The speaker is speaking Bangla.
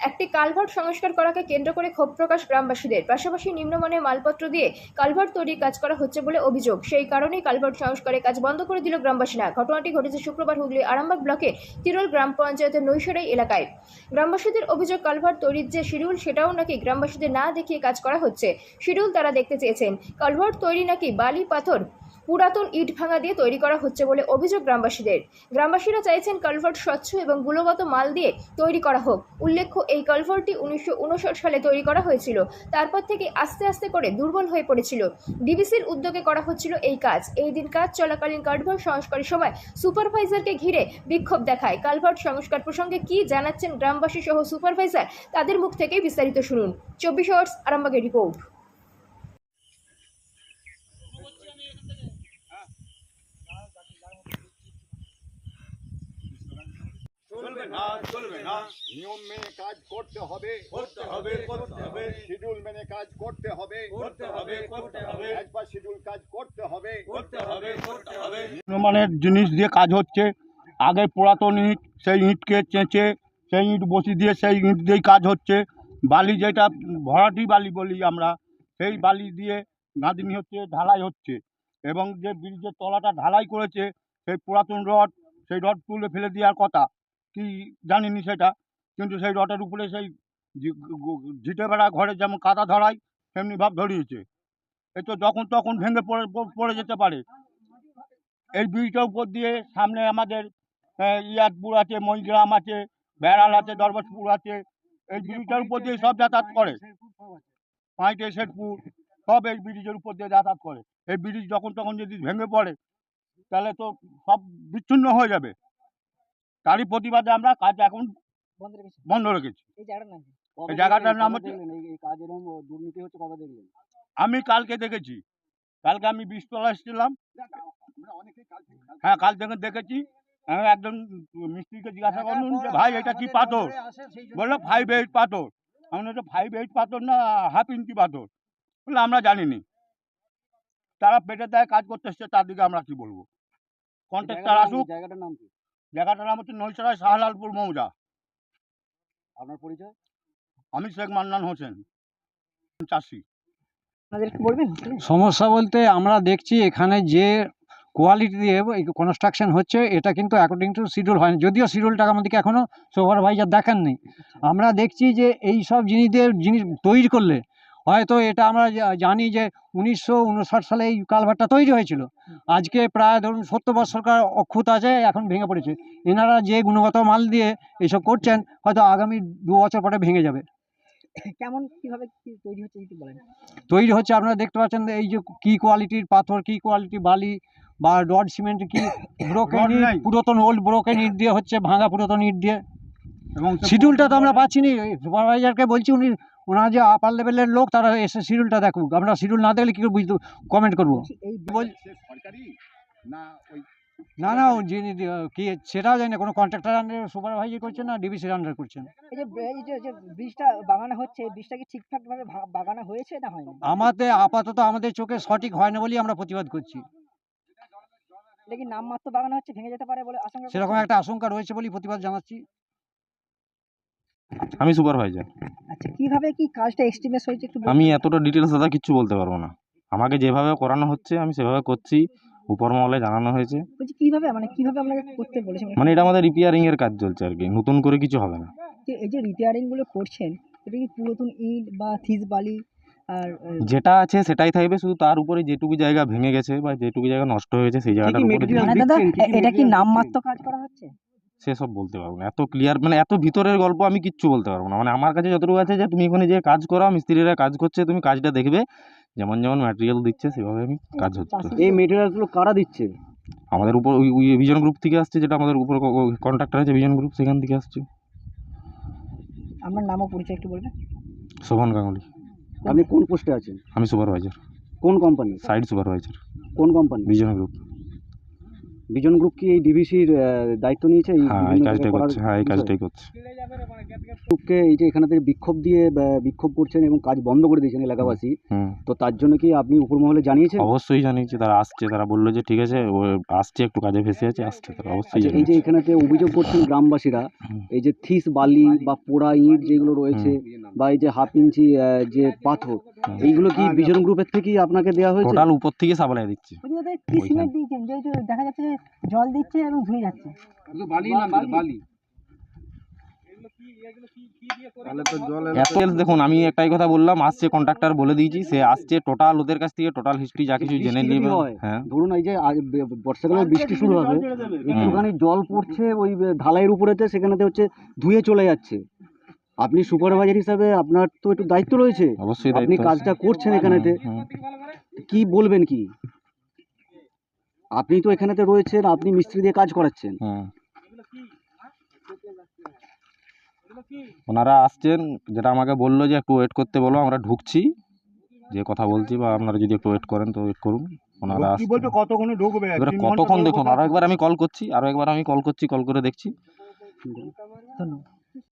একটি কালভার্ট সংস্কার করাকে কেন্দ্র করে ক্ষোভ প্রকাশ গ্রামবাসীদের। পাশাপাশি নিম্নমানের মালপত্র দিয়ে কালভার্ট তৈরির কাজ করা হচ্ছে বলে অভিযোগ। সেই কারণেই কালভার্ট সংস্কারের কাজ বন্ধ করে দিল গ্রামবাসীরা। ঘটনাটি ঘটেছে শুক্রবার হুগলি আরামবাগ ব্লকে তিরোল গ্রাম পঞ্চায়েতের নৈশরাই এলাকায়। গ্রামবাসীদের অভিযোগ, কালভার্ট তৈরির যে শিডিউল, সেটাও নাকি গ্রামবাসীদের না দেখিয়ে কাজ করা হচ্ছে। শিডিউল তারা দেখতে চেয়েছেন। কালভার্ট তৈরি নাকি বালি, পাথর? পুরাতন ইট ভাঙা দিয়ে তৈরি করা হচ্ছে বলে অভিযোগ গ্রামবাসীদের। গ্রামবাসীরা চাইছেন কালভার্ট স্বচ্ছ এবং গুণগত মাল দিয়ে তৈরি করা হোক। উল্লেখ্য, এই কালভার্টটি উনিশশো সালে তৈরি করা হয়েছিল। তারপর থেকে আস্তে আস্তে করে দুর্বল হয়ে পড়েছিল। ডিবিসির উদ্যোগে করা হচ্ছিল এই কাজ। এই দিন কাজ চলাকালীন কালভার্ট সংস্কারের সময় সুপারভাইজারকে ঘিরে বিক্ষোভ দেখায়। কালভার্ট সংস্কার প্রসঙ্গে কি জানাচ্ছেন গ্রামবাসী সহ সুপারভাইজার? তাদের মুখ থেকে বিস্তারিত শুনুন। চব্বিশ আওয়ার্স আরামবাগের রিপোর্ট। চলবে না চলবে না। নিয়ম মেনে কাজ করতে হবে। করতে হবে করতে হবে। শিডিউল মেনে কাজ করতে হবে। করতে হবে করতে হবে। একবার শিডিউল কাজ করতে হবে। করতে হবে করতে হবে। নিম্নমানের জিনিস দিয়ে কাজ হচ্ছে। আগে পুরাতন ইট সেই ইটকে চেঁচে সেই ইট বসি দিয়ে সেই ইট দিয়েই কাজ হচ্ছে। বালি যেটা ভরাটি বালি বলি আমরা সেই বালি দিয়ে গাঁদিনি হচ্ছে ঢালাই হচ্ছে। এবং যে ব্রিজের তলাটা ঢালাই করেছে সেই পুরাতন রড সেই রড তুলে ফেলে দেওয়ার কথা। কি জানিনি সেটা? কিন্তু সেই রডের উপরে সেই ঝিটে বেড়া ঘরে যেমন কাদা ধরায়, তেমনি ভাব ধরিয়েছে। এ তো যখন তখন ভেঙে পড়ে পড়ে যেতে পারে। এই ব্রিজটার উপর দিয়ে সামনে আমাদের ইয়াদপুর আছে মইগ্রাম আছে, বেড়াল আছে দরবাজপুর আছে, এই ব্রিজটার উপর দিয়ে সব যাতায়াত করে। পাঁইটে শেরপুর, সব এই ব্রিজের উপর দিয়ে যাতায়াত করে। এই ব্রিজ যখন তখন যদি ভেঙে পড়ে, তাহলে তো সব বিচ্ছিন্ন হয়ে যাবে। তারই প্রতিবাদে আমরা কাজ এখন বন্ধ রেখেছি। এই জায়গাটার নাম কি? এই জায়গাটার নাম হচ্ছে এই কাজ এরকম দুর্নীতি হচ্ছে কবে দেখলেন? আমি কালকে দেখেছি। কালকে আমি বীজতলা এসেছিলাম। হ্যাঁ কাল থেকে দেখেছি। আমি একজন মিস্ত্রিকে জিজ্ঞাসা করলুম যে ভাই এটা কি পাথর? বলল ফাইভ এইট পাথর। আমি বললাম, ফাইভ এইট পাথর না হাফ ইঞ্চি পাথর? বলল আমরা জানিনি। তারা পেটে দেয় কাজ করতে এসছে তার দিকে আমরা কি বলব? কন্ট্রাক্টর আসুক। জায়গাটার নাম কি? জায়গাটার নাম হচ্ছে নৈসরাই শাহলালপুর মৌজা। আপনার পরিচয়? আমি শেখ মান্নান হোসেন চাষি। বলবেন? সমস্যা বলতে আমরা দেখছি এখানে যে কোয়ালিটি দিয়ে কনস্ট্রাকশন হচ্ছে এটা কিন্তু অ্যাকর্ডিং টু শিডিউল হয়নি। যদিও শিডিউলটা আমাদেরকে এখনও সুপারভাইজার দেখাননি। আমরা দেখছি যে এই সব জিনিস দিয়ে জিনিস তৈরি করলে হয়তো এটা আমরা জানি যে উনিশশো উনষাট সালে এই কালভারটা তৈরি হয়েছিল। আজকে প্রায় ধরুন সত্তর বছরকার অক্ষুত আছে এখন ভেঙে পড়েছে। এনারা যে গুণগত মাল দিয়ে এইসব করছেন হয়তো আগামী দু বছর পরে ভেঙে যাবে। কেমন কীভাবে তৈরি হচ্ছে যদি বলেন? তৈরি হচ্ছে আপনারা দেখতে পাচ্ছেন এই যে কি কোয়ালিটির পাথর কি কোয়ালিটি বালি বা রড সিমেন্ট কি ব্রোকেন পুরাতন ওল্ড ব্রোকেন ইট দিয়ে হচ্ছে ভাঙা পুরাতন ইট দিয়ে। এবং শিডিউলটা তো আমরা পাচ্ছি না সুপারভাইজারকে বলছি উনি ওনারা যে আপার লেভেলের লোক তারা এসে শিডিউলটা দেখুক। আমরা শিডিউল না দেখলে কী করে বুঝতে কমেন্ট করব? না না যিনি কি সেটাও জানি না। কোনো কন্ট্রাক্টর আন্ডারে সুপারভাইজার করছেন না ডিবিসির আন্ডার করছেন? এই যে এই যে ব্রিজটা বাগানো হচ্ছে এই ব্রিজটা কি ঠিকঠাক ভাবে ভা- বাগানো হয়েছে না হয়নি? আমাদের আপাতত আমাদের চোখে সঠিক হয় না বলেই আমরা প্রতিবাদ করছি। নামমাত্র বাগানো হচ্ছে ভেঙে যেতে পারে বলে আশঙ্কা সেরকম একটা আশঙ্কা রয়েছে বলেই প্রতিবাদ জানাচ্ছি। আমি সুপারভাইজার আচ্ছা কীভাবে কি কাজটা এস্টিমেট হয়েছে একটু? আমি এতটা ডিটেলস দাদা কিচ্ছু বলতে পারব না। আমাকে যেভাবে করানো হচ্ছে আমি সেভাবে করছি। উপর মহলে জানানো হয়েছে। বলছি কীভাবে মানে কীভাবে আপনাকে করতে বলেছেন মানে এটা আমাদের রিপেয়ারিং এর কাজ চলছে আর কি। নতুন করে কিছু হবে না। যে এই যে রিপেয়ারিংগুলো করছেন এটা কি পুরাতন ইট বা থিস বালি আর আহ, যেটা আছে সেটাই থাকবে। শুধু তার উপরে যেটুকু জায়গা ভেঙে গেছে বা যেটুকু জায়গা নষ্ট হয়েছে সেই জায়গাটার উপরে material মানে দাদা এ- এটা কি নামমাত্র কাজ করা হচ্ছে? সেসব বলতে পারব না। এত ক্লিয়ার মানে এত ভিতরের গল্প আমি কিচ্ছু বলতে পারব না। মানে আমার কাছে যতটুকু আছে যে তুমি এখানে যে কাজ করো মিস্ত্রিরা কাজ করছে তুমি কাজটা দেখবে। যেমন যেমন ম্যাটেরিয়াল দিচ্ছে সেভাবে আমি কাজ হচ্ছে। এই মেটেরিয়ালগুলো কারা দিচ্ছে? আমাদের উপর ওই ভিজন গ্রুপ থেকে আসছে যেটা আমাদের উপর কন্ট্রাক্টর আছে ভিজন গ্রুপ সেখান থেকে আসছে। আপনার নাম ও পরিচয় একটু বলবেন? শোভন গাঙ্গুলি। আপনি কোন পোস্টে আছেন? আমি সুপারভাইজার। কোন কোম্পানি সাইড সুপারভাইজার কোন company vision group Bijan group কি এই ডিভিসির দায়িত্ব নিয়েছে? এই হ্যাঁ এই কাজটাই করছে হ্যাঁ এই কাজটাই করছে। গ্রুপকে এই যে এখানে থেকে বিক্ষোভ দিয়ে বিক্ষোভ করছেন এবং কাজ বন্ধ করে দিয়েছেন এলাকাবাসী তো তার জন্য কি আপনি উপর মহলে জানিয়েছেন? অবশ্যই জানিয়েছি তারা আসছে তারা বলল যে ঠিক আছে ও আসছে একটু কাজে ফেসে আছে আসছে তারা অবশ্যই আচ্ছা এই যে এখানেতে অভিযোগ করছেন গ্রামবাসীরা এই যে থিস বালি বা পোড়া ইট যেগুলো রয়েছে বা এই যে হাফ ইঞ্চি যে পাথর। এইগুলো কি বিজন গ্রুপের থেকেই আপনাকে দেওয়া হয়েছে? টোটাল উপর থেকে সাপ্লাই দিচ্ছে। দিয়েছেন যে দেখা যাচ্ছে যে জল দিচ্ছে এবং ধুয়ে যাচ্ছে। বালি না বালি। এত দেখুন আমি একটাই কথা বললাম আসছে কন্ট্রাক্টর বলে দিয়েছি সে আসছে টোটাল ওদের কাছ থেকে টোটাল হিস্ট্রি যা কিছু জেনে নেবে। হয়, হ্যাঁ। ধরুন এই যে বর্ষাকালে বৃষ্টি শুরু হবে একটুখানি জল পড়ছে ওই ঢালাইয়ের উপরেতে সেখানেতে হচ্ছে ধুয়ে চলে যাচ্ছে। আপনি সুপারভাইজার হিসাবে আপনার তো একটু দায়িত্ব রয়েছে। অবশ্যই আপনি দায়িত্ব কাজটা করছেন এখানেতে। কি বলবেন কি? আপনি তো এখানেতে রয়েছেন আপনি মিস্ত্রি দিয়ে কাজ করাচ্ছেন। হুম। ওনারা আসছেন যেটা আমাকে বলল যে একটু ওয়েট করতে বলো আমরা ঢুকছি। যে কথা বলছি বা আপনারা যদি একটু ওয়েট করেন তো ওয়েট করুন। ওনারা কি আসছেন। বলবে কতক্ষণে ঢুকবে? এবারে কতক্ষণ দেখুন বসে আরও একবার আমি কল করছি আরও একবার আমি কল করছি কল করে দেখছি। ধন্যবাদ।